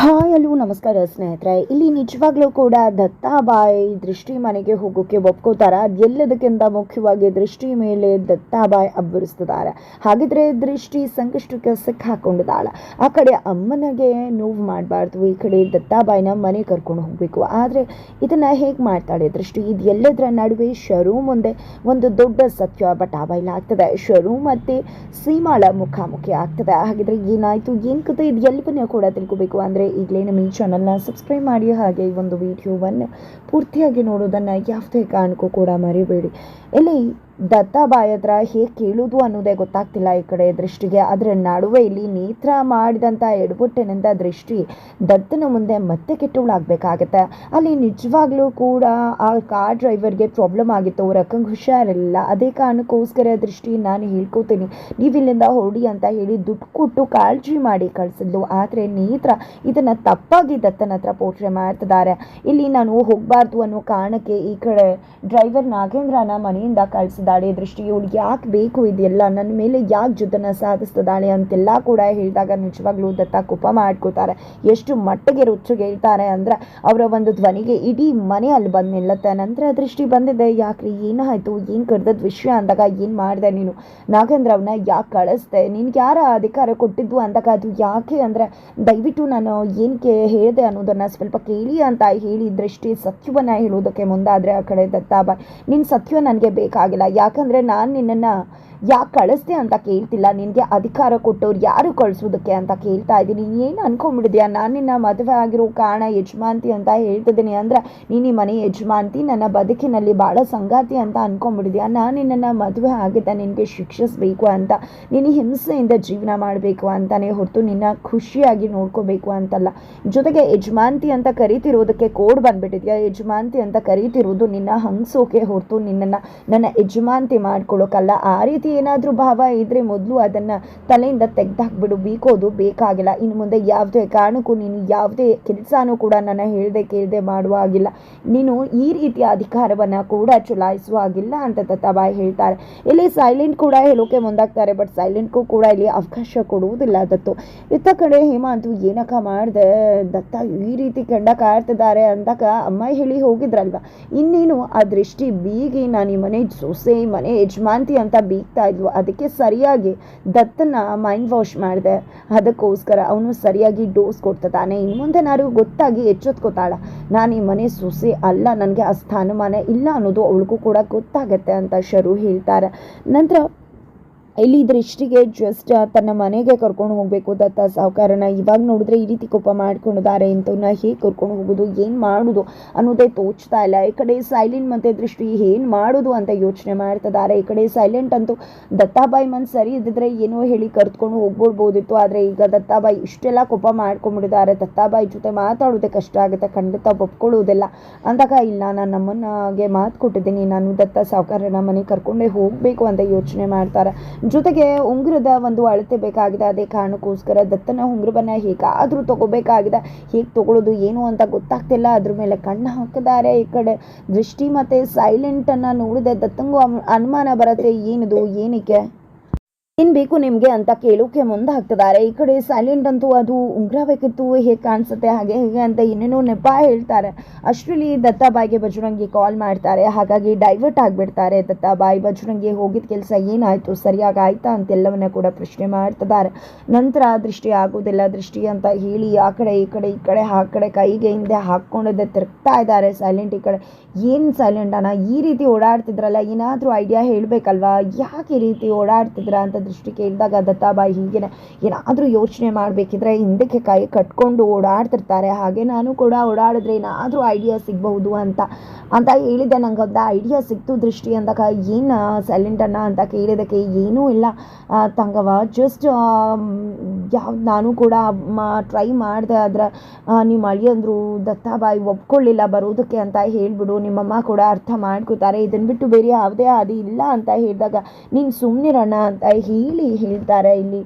Hi hello ನಮಸ್ಕಾರ ಸ್ನೇಹಿತರೆ. ಇಲ್ಲಿ ನಿಜವಾಗ್ಲೂ ಕೂಡ ದತ್ತಾಬಾಯಿ ದೃಷ್ಟಿ ಮನೆಗೆ ಹೋಗೋಕೆ ಒಪ್ಕೋತಾರ? ಎಲ್ಲದಕ್ಕಿಂತ ಮುಖ್ಯವಾಗಿ ದೃಷ್ಟಿ ಮೇಲೆ ದತ್ತಾಬಾಯಿ ಅಬ್ಬರಿಸ್ತಿದ್ದಾರೆ ಹಾಗಿದ್ರೆ ದೃಷ್ಟಿ ಸಂಕಷ್ಟಕ್ಕೆ ಸಿಕ್ಕಾಕೊಂಡಿದ್ದಾಳೆ ಆ ಕಡೆ ಅಮ್ಮನಿಗೆ ನೋವು ಮಾಡಬಾರ್ದು. ಈ ಕಡೆ ದತ್ತಾಬಾಯಿನ ಮನೆ ಕರ್ಕೊಂಡು ಹೋಗಬೇಕು. ಆದರೆ ಇದನ್ನು ಹೇಗೆ ಮಾಡ್ತಾಳೆ ದೃಷ್ಟಿ? ಇದು ಎಲ್ಲದರ ನಡುವೆ ಶರೂ ಮುಂದೆ ಒಂದು ದೊಡ್ಡ ಸತ್ಯ ಬಟಾಬಾಯಿಲ್ ಆಗ್ತದೆ. ಶರೂ ಮತ್ತೆ ಸೀಮಾಳ ಮುಖಾಮುಖಿ ಆಗ್ತದೆ. ಹಾಗಿದ್ರೆ ಏನಾಯ್ತು? ಏನು ಕತೆ? ಇದು ಎಲ್ಲವನ್ನ ಕೂಡ ತಿಳ್ಕೊಬೇಕು. ಅಂದ್ರೆ ಈಗಲೇ ನಮ್ಮ ಈ ಚಾನಲ್ನ ಸಬ್ಸ್ಕ್ರೈಬ್ ಮಾಡಿ ಹಾಗೆ ಈ ಒಂದು ವಿಡಿಯೋವನ್ನು ಪೂರ್ತಿಯಾಗಿ ನೋಡೋದನ್ನು ಯಾವುದೇ ಕಾರಣಕ್ಕೂ ಕೂಡ ಮರಿಬೇಡಿ. ಇಲ್ಲಿ ದತ್ತಾಬಾಯಿ ಹತ್ರ ಹೇಗೆ ಕೇಳೋದು ಅನ್ನೋದೇ ಗೊತ್ತಾಗ್ತಿಲ್ಲ ಈ ಕಡೆ ದೃಷ್ಟಿಗೆ. ಅದರ ನಡುವೆ ಇಲ್ಲಿ ನೇತ್ರ ಮಾಡಿದಂಥ ಎಡಬುಟ್ಟಿನಿಂದ ದೃಷ್ಟಿ ದತ್ತನ ಮುಂದೆ ಮತ್ತೆ ಕೆಟ್ಟವಳಾಗಬೇಕಾಗತ್ತೆ. ಅಲ್ಲಿ ನಿಜವಾಗ್ಲೂ ಕೂಡ ಆ ಕಾರ್ ಡ್ರೈವರ್ಗೆ ಪ್ರಾಬ್ಲಮ್ ಆಗಿತ್ತು. ಅವ್ರ ಅಕ್ಕಂಗೆ ಹುಷಾರಿಲ್ಲ. ಅದೇ ಕಾರಣಕ್ಕೋಸ್ಕರ ದೃಷ್ಟಿ ನಾನು ಹೇಳ್ಕೊತೀನಿ. ನೀವು ಇಲ್ಲಿಂದ ಹೊರಡಿ ಅಂತ ಹೇಳಿ ದುಡ್ಡು ಕೊಟ್ಟು ಕಾಳಜಿ ಮಾಡಿ ಕಳಿಸಿದ್ಲು ಆದರೆ ನೇತ್ರ ಇದನ್ನು ತಪ್ಪಾಗಿ ದತ್ತನ ಹತ್ರ ಪೋಷಣೆ ಮಾಡ್ತಿದ್ದಾರೆ. ಇಲ್ಲಿ ನಾನು ಹೋಗಬಾರ್ದು ಅನ್ನೋ ಕಾರಣಕ್ಕೆ ಈ ಕಡೆ ಡ್ರೈವರ್ ನಾಗೇಂದ್ರನ ಮನೆಯಿಂದ ಕಳಿಸಿದ್ದಾಳೆ ದೃಷ್ಟಿ ಅವಳಿಗೆ ಯಾಕೆ ಬೇಕು ಇದೆಲ್ಲ ನನ್ನ ಮೇಲೆ ಯಾಕೆ ಜುದ್ದನ ಸಾಧಿಸ್ತದಾಳೆ ಅಂತೆಲ್ಲ ಕೂಡ ಹೇಳಿದಾಗ ನಿಜವಾಗ್ಲೂ ದತ್ತ ಕೋಪ ಮಾಡ್ಕೋತಾರೆ ಎಷ್ಟು ಮಟ್ಟಿಗೆ ರುಚಿಗೆ ಹೇಳ್ತಾರೆ ಅಂದ್ರೆ, ಅವರ ಒಂದು ಧ್ವನಿಗೆ ಇಡೀ ಮನೆ ಅಲ್ಲಿ ಬಂದು ನಿಲ್ಲತ್ತೆ. ನಂತರ ದೃಷ್ಟಿ ಬಂದಿದೆ, ಯಾಕ್ರಿ, ಏನಾಯ್ತು? ಏನು ಕರ್ದದ್ ವಿಷಯ? ಅಂದಾಗ, ಏನು ಮಾಡಿದೆ ನೀನು? ನಾಗೇಂದ್ರ ಅವನ್ನ ಯಾಕೆ ಕಳಿಸ್ದೆ? ನಿನ್ಗೆ ಯಾರ ಅಧಿಕಾರ ಕೊಟ್ಟಿದ್ದು? ಅಂದಾಗ, ಅದು ಯಾಕೆ ಅಂದ್ರೆ, ದಯವಿಟ್ಟು ನಾನು ಏನಕ್ಕೆ ಹೇಳಿದೆ ಅನ್ನೋದನ್ನು ಸ್ವಲ್ಪ ಕೇಳಿ ಅಂತ ಹೇಳಿ ದೃಷ್ಟಿ ಸತ್ಯವನ್ನು ಹೇಳೋದಕ್ಕೆ ಮುಂದಾದರೆ ಆ ಕಡೆ ದತ್ತಾಬಾಯ್ ನಿನ್ನ ಸತ್ಯ ನನಗೆ ಬೇಕಾಗಿಲ್ಲ. ಯಾಕಂದರೆ ನಾನು ನಿನ್ನನ್ನು ಯಾಕೆ ಕಳಿಸ್ದೆ ಅಂತ ಕೇಳ್ತಿಲ್ಲ. ನಿನಗೆ ಅಧಿಕಾರ ಕೊಟ್ಟವ್ರು ಯಾರು ಕಳಿಸೋದಕ್ಕೆ ಅಂತ ಕೇಳ್ತಾ ಇದ್ದೀನಿ. ಏನು ಅನ್ಕೊಂಡ್ಬಿಡಿದ್ಯಾ ನಾನು ನಿನ್ನ ಮದುವೆ ಆಗಿರೋ ಕಾರಣ ಯಜಮಾಂತಿ ಅಂತ ಹೇಳ್ತಿದ್ದೀನಿ ಅಂದರೆ ನೀನು ಈ ಮನೆ ಯಜಮಾಂತಿ ನನ್ನ ಬದುಕಿನಲ್ಲಿ ಭಾಳ ಸಂಗಾತಿ ಅಂತ ಅನ್ಕೊಂಡ್ಬಿಡಿದ್ಯಾ ನಾನು ನಿನ್ನನ್ನು ಮದುವೆ ಆಗಿದ್ದ ನಿನಗೆ ಶಿಕ್ಷಿಸಬೇಕು ಅಂತ ನೀನು ಹಿಂಸೆಯಿಂದ ಜೀವನ ಮಾಡಬೇಕು ಅಂತಲೇ ಹೊರತು ನಿನ್ನ ಖುಷಿಯಾಗಿ ನೋಡ್ಕೋಬೇಕು ಅಂತಲ್ಲ. ಜೊತೆಗೆ ಯಜಮಾಂತಿ ಅಂತ ಕರಿತಿರೋದಕ್ಕೆ ಕೋಡ್ ಬಂದ್ಬಿಟ್ಟಿದ್ಯಾ? ಯಜಮಾಂತಿ ಅಂತ ಕರಿತಿರೋದು ನಿನ್ನ ಹಂಗ್ಸೋಕೆ ಹೊರತು ನಿನ್ನನ್ನು, ನನ್ನ ಯಜಮಾಂತಿ ಮಾಡ್ಕೊಳ್ಳೋಕ್ಕಲ್ಲ ಆ ರೀತಿ ಏನಾದರೂ ಭಾವ ಇದ್ದರೆ ಮೊದಲು ಅದನ್ನು ತಲೆಯಿಂದ ತೆಗೆದಾಕ್ಬಿಡು, ಬೀಕೋದು ಬೇಕಾಗಿಲ್ಲ. ಇನ್ನು ಮುಂದೆ ಯಾವುದೇ ಕಾರಣಕ್ಕೂ ನೀನು ಯಾವುದೇ ಕೆಲಸನೂ ಕೂಡ ನನ್ನ ಹೇಳದೆ ಕೇಳದೆ ಮಾಡುವ ಹಾಗಿಲ್ಲ. ನೀನು ಈ ರೀತಿಯ ಅಧಿಕಾರವನ್ನು ಕೂಡ ಚಲಾಯಿಸುವ ಹಾಗಿಲ್ಲ ಅಂತ ದತ್ತಾಬಾಯಿ ಹೇಳ್ತಾರೆ. ಇಲ್ಲಿ ಸೈಲೆಂಟ್ ಕೂಡ ಹೇಳೋಕೆ ಮುಂದಾಗ್ತಾರೆ, ಬಟ್ ಸೈಲೆಂಟ್ಗೂ ಕೂಡ ಇಲ್ಲಿ ಅವಕಾಶ ಕೊಡುವುದಿಲ್ಲ ದತ್ತು. ಇತ್ತ ಕಡೆ ಹೇಮಾಂತು, ಏನಕ್ಕ ಮಾಡಿದೆ? ದತ್ತ ಈ ರೀತಿ ಕೆಂಡ ಕಾಡ್ತಿದ್ದಾರೆ ಅಂದಾಗ ಅಮ್ಮ ಹೇಳಿ ಹೋಗಿದ್ರಲ್ವ. ಇನ್ನೇನು, ಆ ದೃಷ್ಟಿ ಬೀಗಿ ನಾನು ಈ ಮನೆ ಸೊಸೆ ಈ ಮನೆ ಯಜಮಾಂತಿ ಅಂತ ಬೀಗ್ತಾ ಇದ್ವು ಅದಕ್ಕೆ ಸರಿಯಾಗಿ ದತ್ತನ ಮೈಂಡ್ ವಾಶ್ ಮಾಡಿದೆ. ಅದಕ್ಕೋಸ್ಕರ ಅವನು ಸರಿಯಾಗಿ ಡೋಸ್ ಕೊಡ್ತಾನೆ ಇನ್ನು ಮುಂದೆ ನಾನು ಗೊತ್ತಾಗಿ ಎಚ್ಚೆತ್ಕೋತಾಳ. ನಾನು ಈ ಮನೆ ಸೊಸೆ ಅಲ್ಲ. ನನಗೆ ಆ ಸ್ಥಾನಮಾನ ಇಲ್ಲ ಅನ್ನೋದು ಅವಳಿಗೂ ಕೂಡ ಗೊತ್ತಾಗತ್ತೆ ಅಂತ ಶರು ಹೇಳ್ತಾರೆ. ನಂತರ ಇಲ್ಲಿ ದೃಷ್ಟಿಗೆ ಜಸ್ಟ್ ತನ್ನ ಮನೆಗೆ ಕರ್ಕೊಂಡು ಹೋಗಬೇಕು. ದತ್ತ ಸಾವುಕಾರನ ಇವಾಗ ನೋಡಿದ್ರೆ ಈ ರೀತಿ ಕೋಪ ಮಾಡ್ಕೊಂಡಿದ್ದಾರೆ ಇಂಥವ್ನ ಹೇಗೆ ಕರ್ಕೊಂಡು ಹೋಗೋದು, ಏನು ಮಾಡೋದು ಅನ್ನೋದೇ ತೋಚ್ತಾ ಇಲ್ಲ. ಈ ಕಡೆ ಸೈಲೆಂಟ್ ಮತ್ತು ದೃಷ್ಟಿ ಏನು ಮಾಡೋದು ಅಂತ ಯೋಚನೆ ಮಾಡ್ತಿದ್ದಾರೆ ಈ ಕಡೆ ಸೈಲೆಂಟ್ ಅಂತೂ ದತ್ತಾಬಾಯಿ ಮನ್ ಸರಿ ಇದ್ದಿದ್ರೆ ಏನೋ ಹೇಳಿ ಕರ್ತ್ಕೊಂಡು ಹೋಗ್ಬಿಡ್ಬೋದಿತ್ತು ಆದರೆ ಈಗ ದತ್ತಾಬಾಯಿ ಇಷ್ಟೆಲ್ಲ ಕೋಪ ಮಾಡ್ಕೊಂಡ್ಬಿಟ್ಟಿದ್ದಾರೆ. ದತ್ತಾಬಾಯಿ ಜೊತೆ ಮಾತಾಡೋದೇ ಕಷ್ಟ ಆಗುತ್ತೆ. ಖಂಡಿತ ಒಪ್ಕೊಳ್ಳೋದಿಲ್ಲ ಅಂದಾಗ ಇಲ್ಲ, ನಾನು ನಮ್ಮನ್ನಗೆ ಮಾತು ಕೊಟ್ಟಿದ್ದೀನಿ. ನಾನು ದತ್ತ ಸಾವುಕಾರನ ಮನೆ ಕರ್ಕೊಂಡೇ ಹೋಗಬೇಕು ಅಂತ ಯೋಚನೆ ಮಾಡ್ತಾರೆ. ಜೊತೆಗೆ ಉಂಗುರದ ಒಂದು ಅಳತೆ ಬೇಕಾಗಿದೆ, ಅದೇ ಕಾರಣಕ್ಕೋಸ್ಕರ ದತ್ತನ ಉಂಗುರವನ್ನು ಹೇಗಾದರೂ ತಗೋಬೇಕಾಗಿದೆ. ಹೇಗೆ ತಗೊಳ್ಳೋದು ಏನು ಅಂತ ಗೊತ್ತಾಗ್ತಿಲ್ಲ. ಅದ್ರ ಮೇಲೆ ಕಣ್ಣು ಹಾಕಿದ್ದಾರೆ. ಈ ಕಡೆ ದೃಷ್ಟಿ ಮತ್ತೆ ಸೈಲೆಂಟನ್ನು ನೋಡಿದೆ ದತ್ತಂಗೂ ಅನುಮಾನ ಬರುತ್ತೆ. ಏನಿದು, ಏನಕ್ಕೆ? ಏನು ಬೇಕು ನಿಮಗೆ ಅಂತ ಕೇಳೋಕೆ ಮುಂದೆ ಹಾಕ್ತಿದ್ದಾರೆ ಈ ಕಡೆ ಸೈಲೆಂಟ್ ಅಂತೂ ಅದು ಉಂಗ್ರ ಬೇಕಿತ್ತು ಹೇಗೆ ಕಾಣಿಸುತ್ತೆ, ಹಾಗೆ ಹೇಗೆ ಅಂತ ಏನೇನೋ ನೆಪ ಹೇಳ್ತಾರೆ. ಅಷ್ಟರಲ್ಲಿ ದತ್ತಾಬಾಯಿಗೆ ಬಜರಂಗಿ ಕಾಲ್ ಮಾಡ್ತಾರೆ. ಹಾಗಾಗಿ ಡೈವರ್ಟ್ ಆಗಿಬಿಡ್ತಾರೆ ದತ್ತಾಬಾಯಿ. ಬಜರಂಗಿ ಹೋಗಿದ್ದ ಕೆಲಸ ಏನಾಯಿತು? ಸರಿಯಾಗಿ ಆಯ್ತಾ ಅಂತೆಲ್ಲವನ್ನ ಕೂಡ ಪ್ರಶ್ನೆ ಮಾಡ್ತಿದ್ದಾರೆ. ನಂತರ ದೃಷ್ಟಿ ಆಗೋದಿಲ್ಲ. ದೃಷ್ಟಿ ಅಂತ ಹೇಳಿ ಆ ಕಡೆ, ಈ ಕಡೆ ಈ ಕಡೆ, ಆ ಕಡೆ ಕೈಗೆ ಹಿಂದೆ ಹಾಕ್ಕೊಂಡಿದ್ದೆ ತಿರುಗ್ತಾ ಇದ್ದಾರೆ ಸೈಲೆಂಟ್ ಈ ಕಡೆ. ಏನು ಸೈಲೆಂಟ್ ಅಣ್ಣ? ಈ ರೀತಿ ಓಡಾಡ್ತಿದ್ರಲ್ಲ, ಏನಾದರೂ ಐಡಿಯಾ ಹೇಳಬೇಕಲ್ವಾ? ಯಾಕೆ ಈ ರೀತಿ ಓಡಾಡ್ತಿದ್ರ ಅಂತ ದೃಷ್ಟಿ ಕೇಳಿದಾಗ ದತ್ತಾಬಾಯಿ ಹೀಗೇನೆ, ಏನಾದರೂ ಯೋಚನೆ ಮಾಡಬೇಕಿದ್ರೆ ಹಿಂದಕ್ಕೆ ಕೈ ಕಟ್ಕೊಂಡು ಓಡಾಡ್ತಿರ್ತಾರೆ. ಹಾಗೆ ನಾನು ಕೂಡ ಓಡಾಡಿದ್ರೆ ಏನಾದರೂ ಐಡಿಯಾ ಸಿಗಬಹುದು ಅಂತ ಅಂತ ಹೇಳಿದೆ. ನಂಗೆ ಒಂದು ಐಡಿಯಾ ಸಿಕ್ತು ದೃಷ್ಟಿ ಅಂದಾಗ, ಏನು ಸೈಲೆಂಟನ್ನ ಅಂತ ಕೇಳಿದಕ್ಕೆ ಏನೂ ಇಲ್ಲ. ತಂಗವ ಜಸ್ಟ್ ಯಾವ, ನಾನು ಕೂಡ ಟ್ರೈ ಮಾಡಿದೆ ಆದರೆ ನಿಮ್ಮ ಅಳಿಯಂದ್ರು ದತ್ತಾಬಾಯಿ ಒಪ್ಕೊಳ್ಳಿಲ್ಲ ಬರೋದಕ್ಕೆ ಅಂತ ಹೇಳಿಬಿಡು. ನಿಮ್ಮಮ್ಮ ಕೂಡ ಅರ್ಥ ಮಾಡ್ಕೋತಾರೆ. ಇದನ್ನು ಬಿಟ್ಟು ಬೇರೆ ಯಾವುದೇ ಹಾದಿ ಇಲ್ಲ ಅಂತ ಹೇಳಿದಾಗ, ನೀನು ಸುಮ್ಮನಿರಣ್ಣ ಅಂತ ಹೇಳ್ತಾರೆ ಇಲ್ಲಿ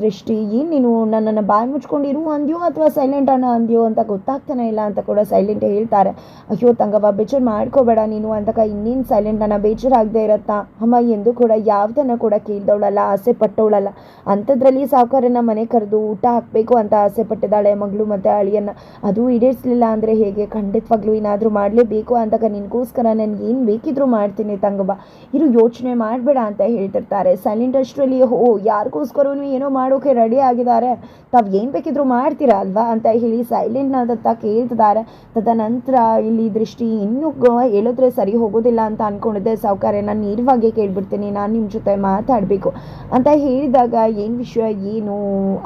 ದೃಷ್ಟಿ, ಏನು ನೀನು ನನ್ನನ್ನು ಬಾಯಿ ಮುಚ್ಕೊಂಡಿರು ಅಂದ್ಯೋ ಅಥವಾ ಸೈಲೆಂಟ್ ಅನ್ನ ಅಂದ್ಯೋ ಅಂತ ಗೊತ್ತಾಗ್ತಾನೆ ಇಲ್ಲ ಅಂತ ಕೂಡ ಸೈಲೆಂಟ್ ಹೇಳ್ತಾರೆ. ಅಯ್ಯೋ ತಂಗವ್ವ, ಬೇಜಾರು ಮಾಡ್ಕೋಬೇಡ ನೀನು ಅಂತಕ ಇನ್ನೇನು ಸೈಲೆಂಟ್ ಅನ್ನ ಬೇಜಾರಾಗದೆ ಇರತ್ತಾ? ಅಮ್ಮ, ಎಂದು ಕೂಡ ಯಾವುದನ್ನು ಕೂಡ ಕೇಳ್ದವಳಲ್ಲ, ಆಸೆ ಪಟ್ಟವಳಲ್ಲ. ಅಂಥದ್ರಲ್ಲಿ ಸಾವುಕಾರನ ಮನೆ ಕರೆದು ಊಟ ಹಾಕಬೇಕು ಅಂತ ಆಸೆ ಪಟ್ಟಿದ್ದಾಳೆ ಮಗಳು ಮತ್ತು ಅಳಿಯನ್ನ. ಅದು ಈಡೇರಿಸಲಿಲ್ಲ ಅಂದರೆ ಹೇಗೆ? ಖಂಡಿತವಾಗ್ಲೂ ಏನಾದರೂ ಮಾಡಲೇಬೇಕು ಅಂತಕ ನಿನಗೋಸ್ಕರ ನಾನು ಏನು ಬೇಕಿದ್ರೂ ಮಾಡ್ತೀನಿ ತಂಗವ್ವ. ಇರು ಯೋಚನೆ ಮಾಡಬೇಡ ಅಂತ ಹೇಳ್ತಿರ್ತಾರೆ. ಸೈಲೆಂಟ್ ಅಷ್ಟರಲ್ಲಿ ಓ ಯಾರಿಗೋಸ್ಕರ ಏನೋ ಮಾಡೋಕೆ ರೆಡಿ ಆಗಿದ್ದಾರೆ. ತಾವು ಏನು ಬೇಕಿದ್ರು ಮಾಡ್ತೀರಾ ಅಲ್ವಾ ಅಂತ ಹೇಳಿ ಸೈಲೆಂಟ್ನಾದತ್ತ ಕೇಳ್ತಿದ್ದಾರೆ. ತದನಂತರ ಇಲ್ಲಿ ದೃಷ್ಟಿ ಇನ್ನೂ ಹೇಳಿದ್ರೆ ಸರಿ ಹೋಗೋದಿಲ್ಲ ಅಂತ ಅಂದ್ಕೊಂಡಿದ್ದೆ ಸಾವುಕಾರ ನಾನು ನೇರವಾಗಿ ಕೇಳಿಬಿಡ್ತೀನಿ. ನಾನು ನಿಮ್ಮ ಜೊತೆ ಮಾತಾಡಬೇಕು ಅಂತ ಹೇಳಿದಾಗ ಏನು ವಿಷಯ, ಏನು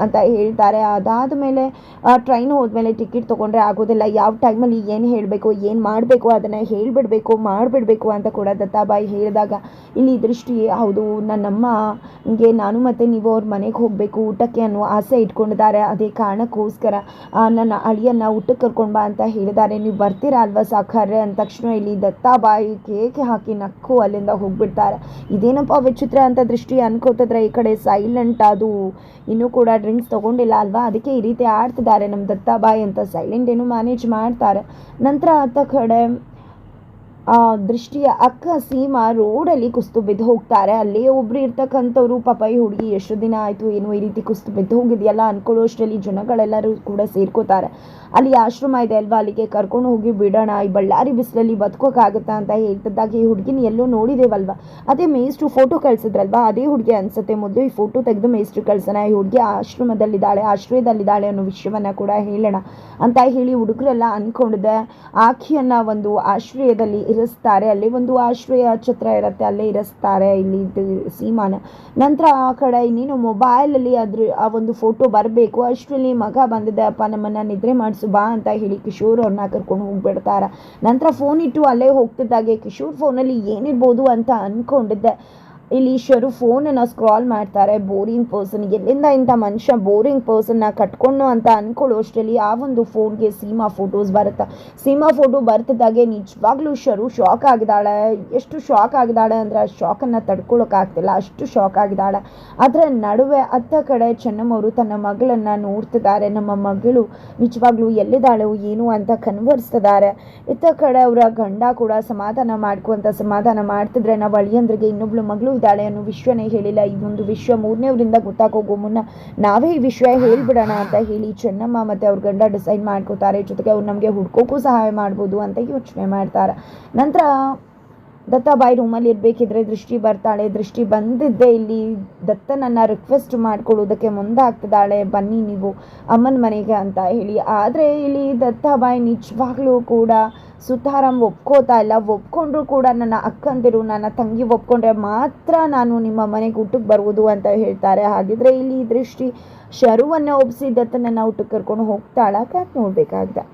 ಅಂತ ಹೇಳ್ತಾರೆ. ಅದಾದ ಮೇಲೆ ಟ್ರೈನ್ ಹೋದ್ಮೇಲೆ ಟಿಕೆಟ್ ತೊಗೊಂಡ್ರೆ ಆಗೋದಿಲ್ಲ. ಯಾವ ಟೈಮಲ್ಲಿ ಏನು ಹೇಳಬೇಕು, ಏನು ಮಾಡಬೇಕು ಅದನ್ನು ಹೇಳಿಬಿಡ್ಬೇಕು, ಮಾಡಿಬಿಡ್ಬೇಕು ಅಂತ ಕೂಡ ದತ್ತಾಬಾಯಿ ಹೇಳಿದಾಗ ಇಲ್ಲಿ ದೃಷ್ಟಿ, ಹೌದು, ನನ್ನಮ್ಮ ಗೆ ನಾನು ಮತ್ತು ನೀವು ಅವ್ರ ಮನೆಗೆ ಹೋಗಬೇಕು, ಊಟಕ್ಕೆ ಅನ್ನೋ ಆಸೆ ಇಟ್ಕೊಂಡಿದ್ದಾರೆ. ಅದೇ ಕಾರಣಕ್ಕೋಸ್ಕರ ನನ್ನ ಅಳಿಯನ್ನು ಊಟಕ್ಕೆ ಕರ್ಕೊಂಡು ಬಾ ಅಂತ ಹೇಳಿದ್ದಾರೆ. ನೀವು ಬರ್ತೀರಾ ಅಲ್ವಾ ಸಾಕಾರೆ ಅಂದ ತಕ್ಷಣ ಇಲ್ಲಿ ದತ್ತಾಬಾಯಿ ಕೇಕೆ ಹಾಕಿ ನಕ್ಕು ಅಲ್ಲಿಂದ ಹೋಗ್ಬಿಡ್ತಾರೆ. ಇದೇನಪ್ಪ ವಿಚಿತ್ರ ಅಂತ ದೃಷ್ಟಿ ಅನ್ಕೋತಿದ್ರೆ ಈ ಕಡೆ ಸೈಲೆಂಟ್ ಅದು. ಇನ್ನೂ ಕೂಡ ಡ್ರಿಂಕ್ಸ್ ತೊಗೊಂಡಿಲ್ಲ ಅಲ್ವಾ? ಅದಕ್ಕೆ ಈ ರೀತಿ ಆಡ್ತಿದ್ದಾರೆ ನಮ್ಮ ದತ್ತಾಬಾಯಿ ಅಂತ. ಸೈಲೆಂಟ್ ಏನು ಮ್ಯಾನೇಜ್ ಮಾಡ್ತಾರೆ. ನಂತರ ಆತ ಕಡೆ ದೃಷ್ಟಿಯ ಅಕ್ಕ ಸೀಮಾ ರೋಡಲ್ಲಿ ಕುಸ್ತು ಬಿದ್ದು ಹೋಗ್ತಾರೆ. ಅಲ್ಲಿ ಒಬ್ರು ಇರ್ತಕ್ಕಂಥವ್ರು ಪಾಪ ಈ ಹುಡುಗಿ ಎಷ್ಟು ದಿನ ಆಯಿತು, ಏನೋ ಈ ರೀತಿ ಕುಸ್ತು ಬಿದ್ದು ಹೋಗಿದೆಯಲ್ಲ ಅನ್ಕೊಳ್ಳೋ ಅಷ್ಟರಲ್ಲಿ ಜನಗಳೆಲ್ಲರೂ ಕೂಡ ಸೇರ್ಕೋತಾರೆ. ಅಲ್ಲಿ ಆಶ್ರಮ ಇದೆ ಅಲ್ವಾ? ಅಲ್ಲಿಗೆ ಕರ್ಕೊಂಡು ಹೋಗಿ ಬಿಡೋಣ, ಈ ಬಳ್ಳಾರಿ ಬಿಸಿಲಲ್ಲಿ ಬದುಕೋಕ್ಕಾಗುತ್ತಾ ಅಂತ ಹೇಳ್ತಿದ್ದಾಗ ಈ ಹುಡುಗಿನ ಎಲ್ಲೋ ನೋಡಿದೇವಲ್ವಾ? ಅದೇ ಮೇಸ್ಟ್ರು ಫೋಟೋ ಕಳ್ಸಿದ್ರಲ್ವಾ? ಅದೇ ಹುಡುಗಿ ಅನ್ಸುತ್ತೆ ಮೊದಲು ಈ ಫೋಟೋ ತೆಗೆದು ಮೇಸ್ಟ್ರು ಕಳ್ಸೋಣ, ಈ ಹುಡುಗಿ ಆಶ್ರಮದಲ್ಲಿದ್ದಾಳೆ, ಆಶ್ರಯದಲ್ಲಿದ್ದಾಳೆ ಅನ್ನೋ ವಿಷಯವನ್ನ ಕೂಡ ಹೇಳೋಣ ಅಂತ ಹೇಳಿ ಹುಡುಗರೆಲ್ಲ ಅಂದ್ಕೊಂಡಿದ್ದೆ ಆಕೆಯನ್ನು ಒಂದು ಆಶ್ರಯದಲ್ಲಿ ಇರಿಸ್ತಾರೆ. ಅಲ್ಲಿ ಒಂದು ಆಶ್ರಯ ಛತ್ರ ಇರುತ್ತೆ, ಅಲ್ಲೇ ಇರಿಸ್ತಾರೆ. ಇಲ್ಲಿ ಸೀಮಾನ. ನಂತರ ಆ ಕಡೆ ಇನ್ನೇನು ಮೊಬೈಲಲ್ಲಿ ಅದ್ರ ಆ ಒಂದು ಫೋಟೋ ಬರಬೇಕು. ಅಷ್ಟರಲ್ಲಿ ಮಗ ಬಂದಿದೆ, ಅಪ್ಪ, ನಮ್ಮನ್ನ ನಿದ್ರೆ ಮಾಡಿಸು, ಬಾ ಅಂತ ಹೇಳಿ ಕಿಶೋರ್ ಅವ್ರನ್ನ ಕರ್ಕೊಂಡು ಹೋಗ್ಬಿಡ್ತಾರೆ. ನಂತರ ಫೋನ್ ಇಟ್ಟು ಅಲ್ಲೇ ಹೋಗ್ತಿದ್ದಾಗೆ ಕಿಶೋರ್ ಫೋನಲ್ಲಿ ಏನಿರ್ಬೋದು ಅಂತ ಅಂದ್ಕೊಂಡಿದ್ದೆ ಇಲ್ಲಿ ಈಶ್ವರು ಫೋನನ್ನು ಸ್ಕ್ರಾಲ್ ಮಾಡ್ತಾರೆ ಬೋರಿಂಗ್ ಪರ್ಸನ್ ಎಲ್ಲಿಂದ ಇಂಥ ಮನುಷ್ಯ ಬೋರಿಂಗ್ ಪರ್ಸನ್ನ ಕಟ್ಕೊಂಡು ಅಂತ ಅಂದ್ಕೊಳ್ಳೋ ಅಷ್ಟರಲ್ಲಿ ಆ ಒಂದು ಫೋನ್ಗೆ ಸೀಮಾ ಫೋಟೋಸ್ ಬರುತ್ತೆ? ಸೀಮಾ ಫೋಟೋ ಬರ್ತಿದ್ದಾಗೆ ನಿಜವಾಗ್ಲೂ ಶರು ಶಾಕ್ ಆಗಿದ್ದಾಳೆ. ಎಷ್ಟು ಶಾಕ್ ಆಗಿದ್ದಾಳೆ ಅಂದರೆ ಆ ಶಾಕನ್ನು ತಡ್ಕೊಳ್ಳೋಕ್ಕಾಗ್ತಿಲ್ಲ ಅಷ್ಟು ಶಾಕ್ ಆಗಿದ್ದಾಳೆ. ಅದರ ನಡುವೆ ಅತ್ತ ಕಡೆ ಚೆನ್ನಮ್ಮವರು ತನ್ನ ಮಗಳನ್ನು ನೋಡ್ತಿದ್ದಾರೆ. ನಮ್ಮ ಮಗಳು ನಿಜವಾಗ್ಲೂ ಎಲ್ಲಿದ್ದಾಳೆ, ಏನು ಅಂತ ಕನ್ವರ್ಸ್ತಿದ್ದಾರೆ ಇತ್ತ ಕಡೆ ಅವರ ಗಂಡ ಕೂಡ ಸಮಾಧಾನ ಮಾಡ್ಕೊಂತ ಸಮಾಧಾನ ಮಾಡ್ತಿದ್ರೆ ನಾವು ಅಳಿಯಂದ್ರಿಗೆ ಇನ್ನೊಬ್ಳು ಮಗಳು ಇದ್ದಾಳೆ ಅನ್ನೋ ವಿಶ್ವನೇ ಹೇಳಿಲ್ಲ. ಈ ಒಂದು ವಿಶ್ವ ಮೂರನೇವರಿಂದ ಗೊತ್ತಾಗೋಗೋ ಮುನ್ನ ನಾವೇ ಈ ವಿಷಯ ಹೇಳ್ಬಿಡೋಣ ಅಂತ ಹೇಳಿ ಚೆನ್ನಮ್ಮ ಮತ್ತು ಅವ್ರ ಗಂಡ ಡಿಸೈಡ್ ಮಾಡ್ಕೋತಾರೆ. ಜೊತೆಗೆ ಅವ್ರು ನಮಗೆ ಹುಡ್ಕೋಕ್ಕೂ ಸಹಾಯ ಮಾಡ್ಬೋದು ಅಂತ ಯೋಚನೆ ಮಾಡ್ತಾರೆ. ನಂತರ ದತ್ತಾಬಾಯಿ ರೂಮಲ್ಲಿ ಇರಬೇಕಿದ್ರೆ ದೃಷ್ಟಿ ಬರ್ತಾಳೆ. ದೃಷ್ಟಿ ಬಂದಿದ್ದೆ ಇಲ್ಲಿ ದತ್ತನನ್ನು ರಿಕ್ವೆಸ್ಟ್ ಮಾಡ್ಕೊಳ್ಳೋದಕ್ಕೆ ಮುಂದಾಗ್ತಿದ್ದಾಳೆ. ಬನ್ನಿ ನೀವು ಅಮ್ಮನ ಮನೆಗೆ ಅಂತ ಹೇಳಿ. ಆದರೆ ಇಲ್ಲಿ ದತ್ತಾಬಾಯಿ ನಿಜವಾಗ್ಲೂ ಕೂಡ ಸುತಾರಾಮ್ ಒಪ್ಕೋತಾ ಇಲ್ಲ. ಒಪ್ಕೊಂಡ್ರು ಕೂಡ ನನ್ನ ಅಕ್ಕಂದಿರು, ನನ್ನ ತಂಗಿ ಒಪ್ಕೊಂಡ್ರೆ ಮಾತ್ರ ನಾನು ನಿಮ್ಮ ಮನೆಗೆ ಊಟಕ್ಕೆ ಬರುವುದು ಅಂತ ಹೇಳ್ತಾರೆ. ಹಾಗಿದ್ರೆ ಇಲ್ಲಿ ದೃಷ್ಟಿ ಶರುವನ್ನು ಒಪ್ಪಿಸಿ ದತ್ತನನ್ನು ಊಟಕ್ಕೆ ಕರ್ಕೊಂಡು ಹೋಗ್ತಾಳ? ಕ್ಯಾಕ್ ನೋಡ್ಬೇಕಾಗಿದೆ?